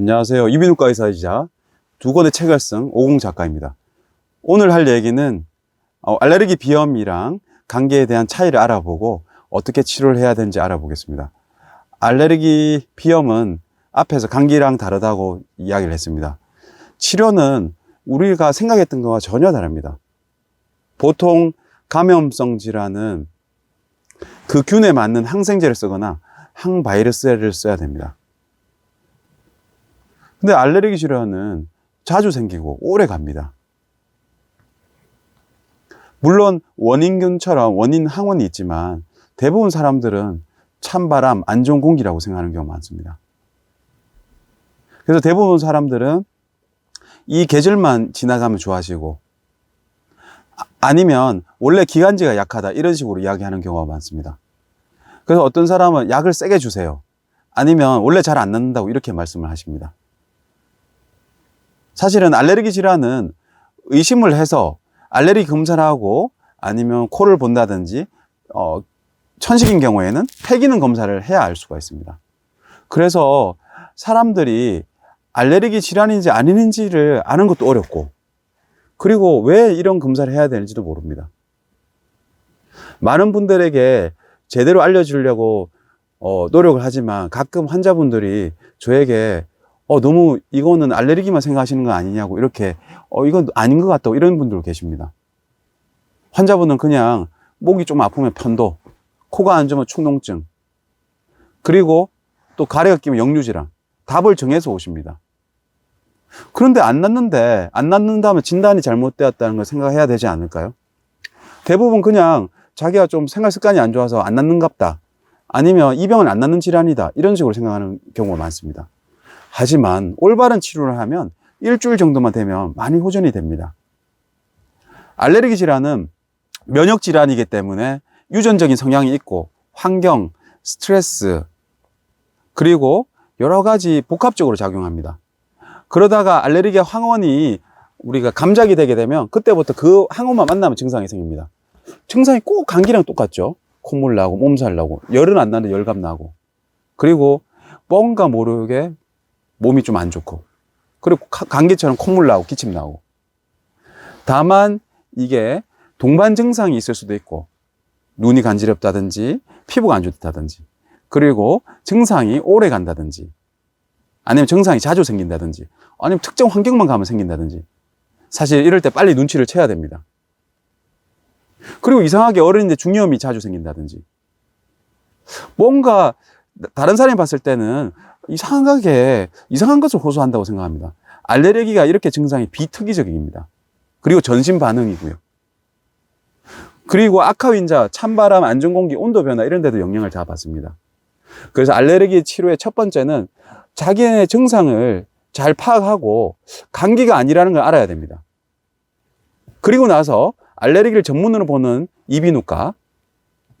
안녕하세요. 이비인후과 의사이자 두 권의 책을 쓴 오공 작가입니다. 오늘 할 얘기는 어, 알레르기 비염이랑 감기에 대한 차이를 알아보고 어떻게 치료를 해야 되는지 알아보겠습니다. 알레르기 비염은 앞에서 감기랑 다르다고 이야기를 했습니다. 치료는 우리가 생각했던 것과 전혀 다릅니다. 보통 감염성 질환은 그 균에 맞는 항생제를 쓰거나 항바이러스를 써야 됩니다. 근데 알레르기 질환은 자주 생기고 오래 갑니다. 물론 원인균처럼 원인 항원이 있지만 대부분 사람들은 찬바람, 안 좋은 공기라고 생각하는 경우가 많습니다. 그래서 대부분 사람들은 이 계절만 지나가면 좋아지고 아- 아니면 원래 기관지가 약하다 이런 식으로 이야기하는 경우가 많습니다. 그래서 어떤 사람은 약을 세게 주세요. 아니면 원래 잘 안 낫는다고 이렇게 말씀을 하십니다. 사실은 알레르기 질환은 의심을 해서 알레르기 검사를 하고 아니면 코를 본다든지 어, 천식인 경우에는 폐기능 검사를 해야 알 수가 있습니다. 그래서 사람들이 알레르기 질환인지 아닌지를 아는 것도 어렵고 그리고 왜 이런 검사를 해야 되는지도 모릅니다. 많은 분들에게 제대로 알려주려고 어, 노력을 하지만 가끔 환자분들이 저에게 어, 너무 이거는 알레르기만 생각하시는 거 아니냐고 이렇게 어, 이건 아닌 것 같다고 이런 분들 계십니다. 환자분은 그냥 목이 좀 아프면 편도, 코가 안 좋으면 축농증, 그리고 또 가래가 끼면 역류질환, 답을 정해서 오십니다. 그런데 안 낫는데, 안 낫는다면 진단이 잘못되었다는 걸 생각해야 되지 않을까요? 대부분 그냥 자기가 좀 생활 습관이 안 좋아서 안 낫는갑다. 아니면 이 병은 안 낫는 질환이다. 이런 식으로 생각하는 경우가 많습니다. 하지만 올바른 치료를 하면 일주일 정도만 되면 많이 호전이 됩니다. 알레르기 질환은 면역 질환이기 때문에 유전적인 성향이 있고 환경, 스트레스, 그리고 여러 가지 복합적으로 작용합니다. 그러다가 알레르기 항원이 우리가 감작이 되게 되면 그때부터 그 항원만 만나면 증상이 생깁니다. 증상이 꼭 감기랑 똑같죠. 콧물 나고 몸살 나고 열은 안 나는데 열감 나고 그리고 뭔가 모르게 몸이 좀 안 좋고 그리고 가- 감기처럼 콧물 나고 기침 나고 다만 이게 동반 증상이 있을 수도 있고 눈이 간지럽다든지 피부가 안 좋다든지 그리고 증상이 오래 간다든지 아니면 증상이 자주 생긴다든지 아니면 특정 환경만 가면 생긴다든지 사실 이럴 때 빨리 눈치를 채야 됩니다. 그리고 이상하게 어른인데 중이염이 자주 생긴다든지 뭔가 다른 사람이 봤을 때는 이상하게 이상한 것을 호소한다고 생각합니다. 알레르기가 이렇게 증상이 비특이적입니다. 그리고 전신 반응이고요. 그리고 악화윈자, 찬바람, 안 좋은 공기, 온도 변화 이런 데도 영향을 다 받습니다. 그래서 알레르기 치료의 첫 번째는 자기의 증상을 잘 파악하고 감기가 아니라는 걸 알아야 됩니다. 그리고 나서 알레르기를 전문으로 보는 이비인후과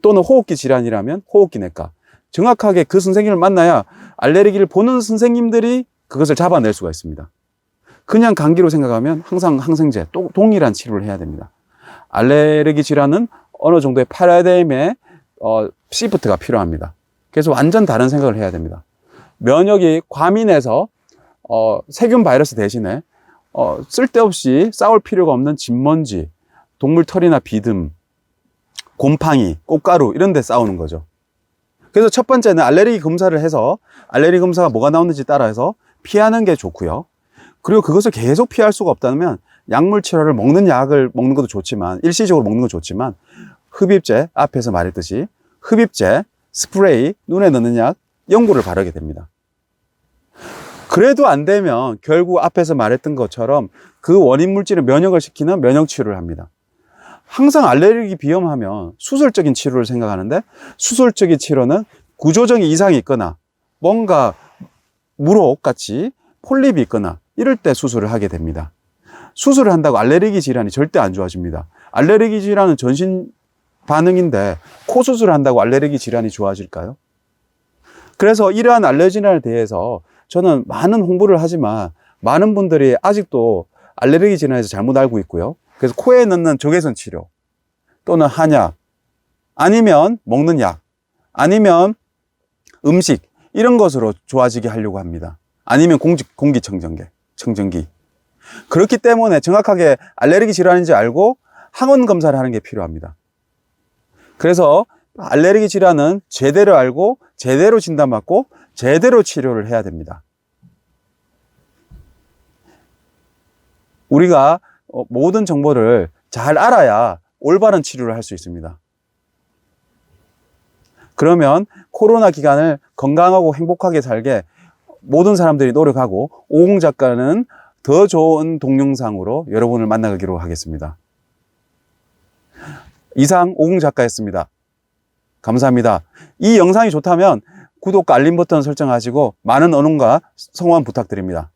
또는 호흡기 질환이라면 호흡기 내과 정확하게 그 선생님을 만나야 알레르기를 보는 선생님들이 그것을 잡아낼 수가 있습니다. 그냥 감기로 생각하면 항상 항생제, 또 동일한 치료를 해야 됩니다. 알레르기 질환은 어느 정도의 파라다임의 어, 시프트가 필요합니다. 그래서 완전 다른 생각을 해야 됩니다. 면역이 과민해서 어, 세균 바이러스 대신에 어, 쓸데없이 싸울 필요가 없는 진먼지, 동물 털이나 비듬, 곰팡이, 꽃가루 이런 데 싸우는 거죠. 그래서 첫 번째는 알레르기 검사를 해서 알레르기 검사가 뭐가 나오는지 따라해서 피하는 게 좋고요. 그리고 그것을 계속 피할 수가 없다면 약물 치료를 먹는 약을 먹는 것도 좋지만 일시적으로 먹는 건 좋지만 흡입제 앞에서 말했듯이 흡입제, 스프레이, 눈에 넣는 약, 연고를 바르게 됩니다. 그래도 안 되면 결국 앞에서 말했던 것처럼 그 원인 물질을 면역을 시키는 면역 치료를 합니다. 항상 알레르기 비염하면 수술적인 치료를 생각하는데 수술적인 치료는 구조적인 이상이 있거나 뭔가 물혹 같이 폴립이 있거나 이럴 때 수술을 하게 됩니다. 수술을 한다고 알레르기 질환이 절대 안 좋아집니다. 알레르기 질환은 전신 반응인데 코 수술을 한다고 알레르기 질환이 좋아질까요? 그래서 이러한 알레르기 질환에 대해서 저는 많은 홍보를 하지만 많은 분들이 아직도 알레르기 질환에서 잘못 알고 있고요. 그래서 코에 넣는 적외선 치료 또는 한약 아니면 먹는 약 아니면 음식 이런 것으로 좋아지게 하려고 합니다. 아니면 공기, 공기청정기, 청정기. 그렇기 때문에 정확하게 알레르기 질환인지 알고 항원 검사를 하는 게 필요합니다. 그래서 알레르기 질환은 제대로 알고 제대로 진단받고 제대로 치료를 해야 됩니다. 우리가 어, 모든 정보를 잘 알아야 올바른 치료를 할 수 있습니다. 그러면 코로나 기간을 건강하고 행복하게 살게 모든 사람들이 노력하고 오공 작가는 더 좋은 동영상으로 여러분을 만나기로 하겠습니다. 이상 오공 작가였습니다. 감사합니다. 이 영상이 좋다면 구독과 알림 버튼 설정하시고 많은 언론과 성원 부탁드립니다.